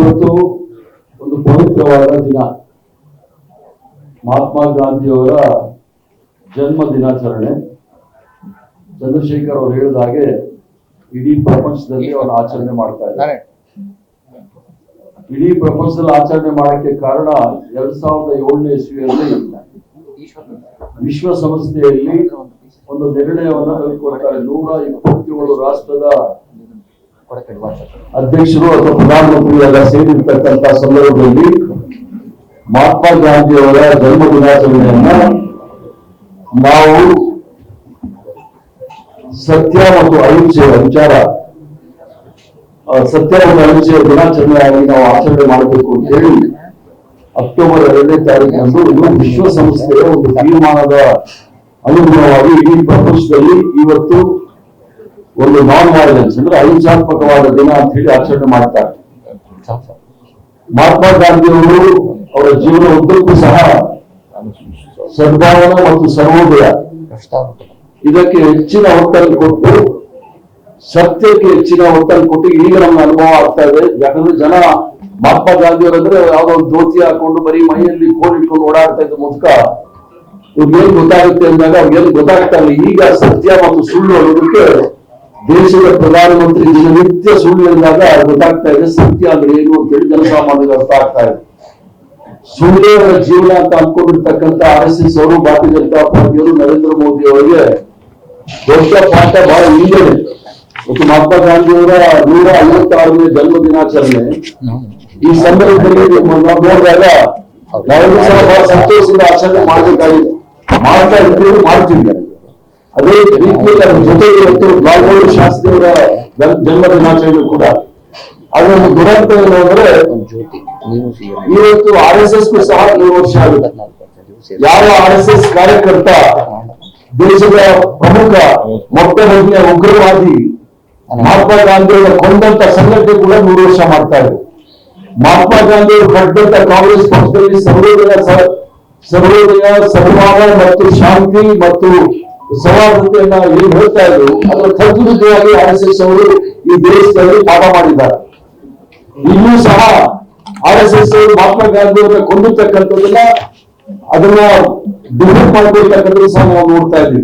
ಇವತ್ತು ಒಂದು ಪವಿತ್ರವಾದ ದಿನ. ಮಹಾತ್ಮ ಗಾಂಧಿಯವರ ಜನ್ಮ ದಿನಾಚರಣೆ. ಚಂದ್ರಶೇಖರ್ ಅವರು ಹೇಳಿದ ಹಾಗೆ ಇಡೀ ಪ್ರಪಂಚದಲ್ಲಿ ಅವರು ಆಚರಣೆ ಮಾಡ್ತಾ ಇದ್ದಾರೆ. ಇಡೀ ಪ್ರಪಂಚದಲ್ಲಿ ಆಚರಣೆ ಮಾಡಕ್ಕೆ ಕಾರಣ ಎರಡ್ ಸಾವಿರದ ಏಳನೇ ಇಸ್ವಿಯಲ್ಲಿ ವಿಶ್ವಸಂಸ್ಥೆಯಲ್ಲಿ ಒಂದು ನಿರ್ಣಯವನ್ನು ತೆಗೆದುಕೊಳ್ತಾರೆ. ನೂರ ಇಪ್ಪತ್ತೇಳು ರಾಷ್ಟ್ರದ ಅಧ್ಯಕ್ಷರು ಅಥವಾ ಪ್ರಧಾನಮಂತ್ರಿ ಎಲ್ಲ ಸೇರಿರ್ತಕ್ಕಂಥ ಸಂದರ್ಭದಲ್ಲಿ ಮಹಾತ್ಮ ಗಾಂಧಿಯವರ ಜನ್ಮ ದಿನಾಚರಣೆಯನ್ನ ನಾವು ಸತ್ಯ ಮತ್ತು ಅಹಿಂಸೆಯ ವಿಚಾರ ಸತ್ಯ ಮತ್ತು ಅಹಿಂಸೆಯ ದಿನಾಚರಣೆಯಾಗಿ ನಾವು ಆಚರಣೆ ಮಾಡಬೇಕು ಅಂತ ಹೇಳಿ ಅಕ್ಟೋಬರ್ ಎರಡನೇ ತಾರೀಕಿನಂದು ಇದು ವಿಶ್ವಸಂಸ್ಥೆಯ ಒಂದು ತೀರ್ಮಾನದ ಅನುಗುಣವಾಗಿ ಇಡೀ ಪ್ರಪಂಚದಲ್ಲಿ ಇವತ್ತು ಒಂದು ನಾನ್ ವೈಲೆನ್ಸ್ ಅಂದ್ರೆ ಅಹಿಂಸಾತ್ಮಕವಾದ ದಿನ ಅಂತ ಹೇಳಿ ಆಚರಣೆ ಮಾಡ್ತಾರೆ. ಮಹಾತ್ಮ ಗಾಂಧಿಯವರು ಅವರ ಜೀವನ ಉದ್ದಕ್ಕೂ ಸಹ ಸದ್ಭಾವನೆ ಮತ್ತು ಸರ್ವೋದಯ. ಇದಕ್ಕೆ ಹೆಚ್ಚಿನ ಒತ್ತನ್ನು ಕೊಟ್ಟು, ಸತ್ಯಕ್ಕೆ ಹೆಚ್ಚಿನ ಒತ್ತನ್ನು ಕೊಟ್ಟು ಈಗ ನಮ್ಗೆ ಅನುಭವ ಆಗ್ತಾ ಇದೆ. ಯಾಕಂದ್ರೆ ಜನ ಮಹಾತ್ಮ ಗಾಂಧಿಯವರಂದ್ರೆ ಯಾವ್ದೋ ಒಂದು ಜ್ಯೋತಿ ಹಾಕೊಂಡು ಬರೀ ಮೈಯಲ್ಲಿ ಕೋಲ್ ಇಟ್ಕೊಂಡು ಓಡಾಡ್ತಾ ಇದ್ದ ಮುದುಕ. ಇವ್ರಿಗೇನ್ ಗೊತ್ತಾಗುತ್ತೆ ಅಂದಾಗ ಅವ್ರಿಗೇನು ಗೊತ್ತಾಗ್ತಾ ಇಲ್ಲ. ಈಗ ಸತ್ಯ ಮತ್ತು ಸುಳ್ಳು ಅನ್ನೋದಕ್ಕೆ ದೇಶದ ಪ್ರಧಾನಮಂತ್ರಿ ದಿನನಿತ್ಯ ಸುಳ್ಳು ಎಂದಾಗ ಗೊತ್ತಾಗ್ತಾ ಇದೆ, ಸತ್ಯ ಅಂದ್ರೆ ಏನು ಅಂತೇಳಿ ಜನಸಾಮಾನ್ಯರಿಗೆ ಅರ್ಥ ಆಗ್ತಾ ಇದೆ. ಸುಳ್ಳೇ ಅವರ ಜೀವನ ಅಂತ ಅನ್ಕೊಂಡಿರ್ತಕ್ಕಂಥ ಆರ್ ಎಸ್ ಎಸ್ ಅವರು, ಭಾರತೀಯ ಜನತಾ ಪಾರ್ಟಿಯವರು ನರೇಂದ್ರ ಮೋದಿ ಅವರಿಗೆ ದೊಡ್ಡ ಪಾಠ ಬಹಳ ಹಿಂದೆ ಮತ್ತು ಮಹಾತ್ಮ ಗಾಂಧಿಯವರ ನೂರ ಐವತ್ತಾರನೇ ಜನ್ಮ ದಿನಾಚರಣೆ ಈ ಸಂದರ್ಭದಲ್ಲಿ ನಾವು ನೋಡಿದಾಗ ನಾವೆಲ್ಲರೂ ಸಹ ಬಹಳ ಸಂತೋಷದಿಂದ ಆಚರಣೆ ಮಾಡಬೇಕಾಗಿದೆ. ಮಾಡ್ತಾ ಇದ್ದೀವಿ ಮಾಡ್ತೀವಿ ಅದೇ ರೀತಿಯಲ್ಲಿ ಅದ್ರ ಜೊತೆಗೆ ಇವತ್ತು ಲಾಲ್ಬಹದ್ದೂರ್ ಶಾಸ್ತ್ರಿಯವರ ಜನ್- ಜನ್ಮ ದಿನಾಚರಣೆ ಕೂಡ ಅದರ ಒಂದು ದುರಂತ ಏನು ಅಂದ್ರೆ ಇವತ್ತು ಆರ್ ಎಸ್ ಎಸ್ ಸಹ ಈ ವರ್ಷ ಆಗುತ್ತೆ ಯಾವ ಆರ್ ಎಸ್ ಎಸ್ ಕಾರ್ಯಕರ್ತ ದೇಶದ ಪ್ರಮುಖ ಮೊಟ್ಟ ಮೊದಲನೇ ಉಗ್ರವಾದಿ ಮಹಾತ್ಮ ಗಾಂಧಿಯವರ ಕೊಂದಂತ ಸಂಘಟನೆ ಕೂಡ ನೂರು ವರ್ಷ ಮಾಡ್ತಾ ಇದೆ ಮಹಾತ್ಮ ಗಾಂಧಿಯವರು ಕಟ್ಟಿದಂತ ಕಾಂಗ್ರೆಸ್ ಪಕ್ಷದಲ್ಲಿ ಸರ್ವೋದಯ ಸ- ಸರ್ವೋದಯ ಸದ್ಭಾವ ಮತ್ತು ಶಾಂತಿ ಮತ್ತು ಸೌಹಾರ್ದತೆಯನ್ನ ಏನ್ ಹೇಳ್ತಾ ಇದ್ರು, ಅದರ ತದ್ವಿರುದ್ಧವಾಗಿ ಆರ್ ಎಸ್ ಎಸ್ ಅವರು ಈ ದೇಶದಲ್ಲಿ ಪಾಠ ಮಾಡಿದ್ದಾರೆ. ಇನ್ನೂ ಸಹ ಆರ್ ಎಸ್ ಎಸ್ ಅವರು ಮಹಾತ್ಮ ಗಾಂಧಿ ಅವರನ್ನ ಕೊಂಡಿರ್ತಕ್ಕಂಥದ್ದನ್ನ ಅದನ್ನ ಡಿಫೆಂಡ್ ಮಾಡ್ಕೊಳ್ತಕ್ಕಂಥದ್ದು ಸಹ ನಾವು ನೋಡ್ತಾ ಇದ್ವಿ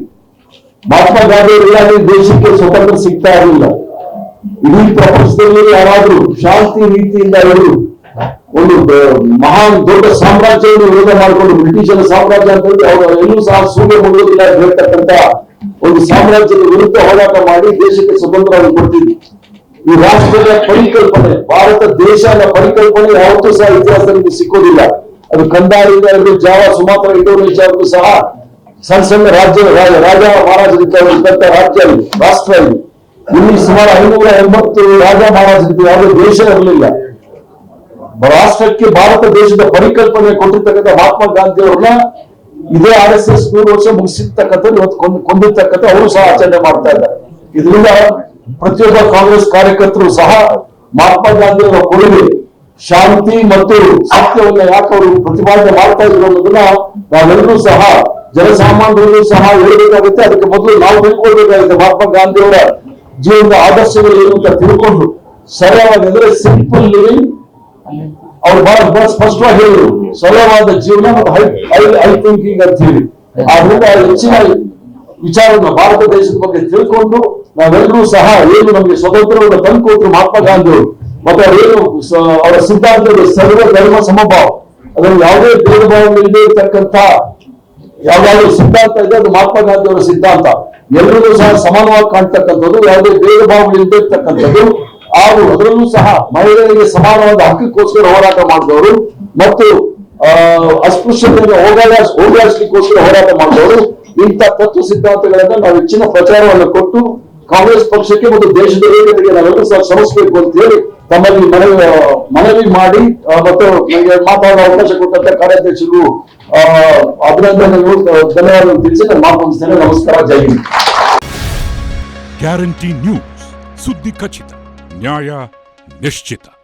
ಮಹಾತ್ಮ ಗಾಂಧಿ ಅವರಿಗಾಗಿ ದೇಶಕ್ಕೆ ಸ್ವತಂತ್ರ ಸಿಗ್ತಾ ಇರಲಿಲ್ಲ. ಇಡೀ ಪ್ರಪಂಚದಲ್ಲಿ ಯಾರಾದ್ರೂ ಶಾಂತಿ ನೀತಿಯಿಂದ ಇವರು ಒಂದು ಮಹಾನ್ ದೊಡ್ಡ ಸಾಮ್ರಾಜ್ಯವನ್ನು ವಿರೋಧ ಮಾಡಿಕೊಂಡು ಬ್ರಿಟಿಷರ ಸಾಮ್ರಾಜ್ಯ ಅಂತ ಹೇಳಿ ಅವರು ಎಲ್ಲೂ ಸಹ ಸೂರ್ಯ ಮುಳುಗುವುದಿಲ್ಲ ಅಂತ ಹೇಳ್ತಕ್ಕಂತ ಒಂದು ಸಾಮ್ರಾಜ್ಯದ ವಿರುದ್ಧ ಹೋರಾಟ ಮಾಡಿ ದೇಶಕ್ಕೆ ಸ್ವತಂತ್ರವನ್ನು ಕೊಡ್ತೀವಿ ಈ ರಾಷ್ಟ್ರದ ಪರಿಕಲ್ಪನೆ, ಭಾರತ ದೇಶ ಅನ್ನೋ ಪರಿಕಲ್ಪನೆ ಯಾವತ್ತೂ ಸಹ ಇತಿಹಾಸದಲ್ಲಿ ಸಿಕ್ಕೋದಿಲ್ಲ. ಅದು ಕಂದಾಯದಿಂದ ಹಿಡಿದು ಜಾವ, ಸುಮಾತ್ರ ಇಂಡೋನೇಷ್ಯಾವರೆಗೂ ಸಹ ಸಣ್ಣ ಸಣ್ಣ ರಾಜ್ಯ ರಾಜ ರಾಜ ಮಹಾರಾಜರಿದ್ದ ಇದ್ದಂತ ರಾಜ್ಯ ರಾಷ್ಟ್ರ ಇದು ಇಲ್ಲಿ ಸುಮಾರು ಐನೂರ ಎಂಬತ್ತು ರಾಜ ಮಹಾರಾಜರಿದ್ದು ಯಾವುದೇ ದೇಶ ಇರಲಿಲ್ಲ. ರಾಷ್ಟ್ರಕ್ಕೆ ಭಾರತ ದೇಶದ ಪರಿಕಲ್ಪನೆ ಕೊಟ್ಟಿರ್ತಕ್ಕಂಥ ಮಹಾತ್ಮ ಗಾಂಧಿ ಅವ್ರನ್ನ ಇದೇ ಆರ್ ಎಸ್ ಎಸ್ ನೂರು ವರ್ಷ ಮುಗಿಸಿರ್ತಕ್ಕಂಥ ಕೊಂದಿರ್ತಕ್ಕಂಥ ಅವರು ಸಹ ಆಚರಣೆ ಮಾಡ್ತಾ ಇದ್ದಾರೆ. ಇದರಿಂದ ಪ್ರತಿಯೊಬ್ಬ ಕಾಂಗ್ರೆಸ್ ಕಾರ್ಯಕರ್ತರು ಸಹ ಮಹಾತ್ಮ ಗಾಂಧಿ ಅವರ ಕೊಡುಗೆ ಶಾಂತಿ ಮತ್ತು ಸತ್ಯವನ್ನ ಯಾಕೆ ಅವರು ಪ್ರತಿಪಾದನೆ ಮಾಡ್ತಾ ಇದ್ರು ಅನ್ನೋದನ್ನ ನಾವೆಲ್ಲರೂ ಸಹ, ಜನಸಾಮಾನ್ಯರು ಸಹ ಹೇಳಬೇಕಾಗುತ್ತೆ. ಅದಕ್ಕೆ ಮೊದಲು ನಾವು ತಿಳ್ಕೊಳ್ಬೇಕಾಗುತ್ತೆ ಮಹಾತ್ಮ ಗಾಂಧಿ ಅವರ ಜೀವನದ ಆದರ್ಶಗಳು ಏನು ಅಂತ ತಿಳ್ಕೊಂಡು ಸರಳವಾಗಿ ಅಂದ್ರೆ ಸಿಂಪಲ್ ಲಿವಿಂಗ್ ಅವ್ರು ಬಹಳ ಸ್ಪಷ್ಟವಾಗಿ ಹೇಳಿದ್ರು, ಸರಳವಾದ ಜೀವನ ಮತ್ತು ಹೈ ಥಿಂಕಿಂಗ್ ಅಂತ ಹೇಳಿ. ಆದ್ರಿಂದ ಹೆಚ್ಚಿನ ವಿಚಾರವನ್ನು ಭಾರತ ದೇಶದ ಬಗ್ಗೆ ತಿಳ್ಕೊಂಡು ನಾವೆಲ್ಲರೂ ಸಹ ಏನು ನಮಗೆ ಸ್ವತಂತ್ರವನ್ನು ತಂದುಕೊಟ್ರು ಮಹಾತ್ಮ ಗಾಂಧಿ ಅವರು ಮತ್ತೆ ಅವರೇನು ಅವರ ಸಿದ್ಧಾಂತಗಳು ಸರ್ವ ಧರ್ಮ ಸಮಭಾವ, ಅದರಲ್ಲಿ ಯಾವುದೇ ಭೇದ ಭಾವನೆ ಇಲ್ಲದೆ ಇರ್ತಕ್ಕಂಥ ಯಾವ್ದಾದ್ರು ಸಿದ್ಧಾಂತ ಇದೆ ಅದು ಮಹಾತ್ಮ ಗಾಂಧಿ ಅವರ ಸಿದ್ಧಾಂತ. ಎಲ್ಲರಿಗೂ ಸಹ ಸಮಾನವಾಗಿ ಕಾಣ್ತಕ್ಕಂಥದ್ದು, ಯಾವುದೇ ಭೇದ ಭಾವಗಳಿಲ್ಲದೆ ಇರ್ತಕ್ಕಂಥದ್ದು. ಹಾಗೂ ಅದರಲ್ಲೂ ಸಹ ಮಹಿಳೆಯರಿಗೆ ಸಮಾನವಾದ ಹಕ್ಕಕ್ಕೋಸ್ಕರ ಹೋರಾಟ ಮಾಡಿದವರು ಮತ್ತು ಅಸ್ಪೃಶ್ಯತೆಯನ್ನು ಹೋಗಾಡ ಹೋಗಾಡಿಸ್ಲಿಕ್ಕೋಸ್ಕರ ಹೋರಾಟ ಮಾಡಿದವರು, ಇಂಥ ತತ್ವ ಸಿದ್ಧಾಂತಗಳನ್ನ ನಾವು ಹೆಚ್ಚಿನ ಪ್ರಚಾರವನ್ನು ಕೊಟ್ಟು ಕಾಂಗ್ರೆಸ್ ಪಕ್ಷಕ್ಕೆ ಮತ್ತು ದೇಶದ ಏಕತೆಗೆ ನಾವೆಲ್ಲರೂ ಸಹ ಶ್ರಮಿಸಬೇಕು ಅಂತ ಹೇಳಿ ತಮ್ಮಲ್ಲಿ ಮನವಿ ಮನವಿ ಮಾಡಿ ಮತ್ತು ಮಾತಾಡುವ ಅವಕಾಶ ಕೊಟ್ಟಂತ ಕಾರ್ಯಾಧ್ಯಕ್ಷರು ಅಭಿನಂದನೆಗಳು ಧನ್ಯವಾದಗಳು ತಿಳಿಸಿ ನಾನು ಮಾತು ನಮಸ್ಕಾರ. ಜೈ ಗ್ಯಾರಂಟಿ ನ್ಯೂಸ್ ಸುದ್ದಿ ಖಚಿತ. дня я не считаю.